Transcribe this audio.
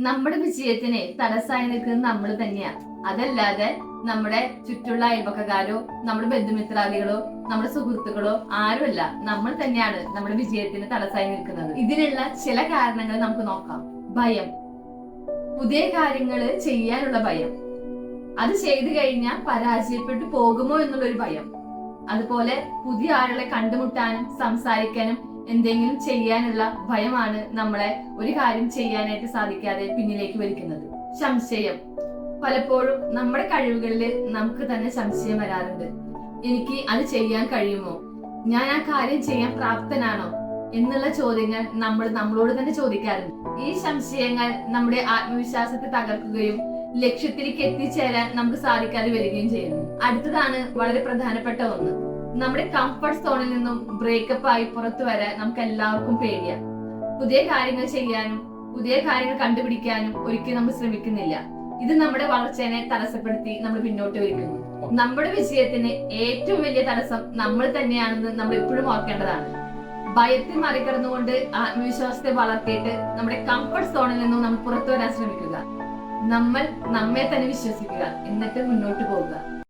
നമ്മുടെ വിജയത്തിന് തടസ്സമായി നിൽക്കുന്നത് നമ്മൾ തന്നെയാ. അതല്ലാതെ നമ്മുടെ ചുറ്റുള്ള അയൽപക്കക്കാരോ നമ്മുടെ ബന്ധുമിത്രാദികളോ നമ്മുടെ സുഹൃത്തുക്കളോ ആരുമല്ല. നമ്മൾ തന്നെയാണ് നമ്മുടെ വിജയത്തിന് തടസ്സമായി നിൽക്കുന്നത്. ഇതിനുള്ള ചില കാരണങ്ങൾ നമുക്ക് നോക്കാം. ഭയം. പുതിയ കാര്യങ്ങൾ ചെയ്യാനുള്ള ഭയം. അത് ചെയ്തു കഴിഞ്ഞാൽ പരാജയപ്പെട്ടു പോകുമോ എന്നുള്ളൊരു ഭയം. അതുപോലെ പുതിയ ആളുകളെ കണ്ടുമുട്ടാനും സംസാരിക്കാനും എന്തെങ്കിലും ചെയ്യാനുള്ള ഭയമാണ് നമ്മളെ ഒരു കാര്യം ചെയ്യാനായിട്ട് സാധിക്കാതെ പിന്നിലേക്ക് വലിക്കുന്നത്. സംശയം. പലപ്പോഴും നമ്മുടെ കഴിവുകളിൽ നമുക്ക് തന്നെ സംശയം വരാറുണ്ട്. എനിക്ക് അത് ചെയ്യാൻ കഴിയുമോ? ഞാൻ ആ കാര്യം ചെയ്യാൻ പ്രാപ്തനാണോ? എന്നുള്ള ചോദ്യങ്ങൾ നമ്മൾ നമ്മളോട് തന്നെ ചോദിക്കാറുണ്ട്. ഈ സംശയങ്ങൾ നമ്മുടെ ആത്മവിശ്വാസത്തെ തകർക്കുകയും ലക്ഷ്യത്തിലേക്ക് എത്തിച്ചേരാൻ നമുക്ക് സാധിക്കാതെ വരികയും ചെയ്യുന്നു. അടുത്തതാണ് വളരെ പ്രധാനപ്പെട്ട ഒന്ന്. നമ്മുടെ കംഫർട്ട് സോണിൽ നിന്നും ബ്രേക്കപ്പ് ആയി പുറത്തു വരാൻ നമുക്ക് എല്ലാവർക്കും പേടിയാണ് പുതിയ കാര്യങ്ങൾ ചെയ്യാനും പുതിയ കാര്യങ്ങൾ കണ്ടുപിടിക്കാനും ഒരിക്കലും നമ്മൾ ശ്രമിക്കുന്നില്ല. ഇത് നമ്മുടെ വളർച്ചയെ തടസ്സപ്പെടുത്തി നമ്മൾ പിന്നോട്ട് വയ്ക്കുന്നു നമ്മുടെ വിജയത്തിന് ഏറ്റവും വലിയ തടസ്സം നമ്മൾ തന്നെയാണെന്ന് നമ്മൾ എപ്പോഴും ഓർക്കേണ്ടതാണ്. ഭയത്തിൽ മറികടന്നുകൊണ്ട് ആത്മവിശ്വാസത്തെ വളർത്തിയിട്ട് നമ്മുടെ കംഫർട്ട് സോണിൽ നിന്നും നമ്മൾ പുറത്തു വരാൻ ശ്രമിക്കുക. നമ്മൾ നമ്മെ തന്നെ വിശ്വസിക്കുക. എന്നിട്ട് മുന്നോട്ട് പോവുക.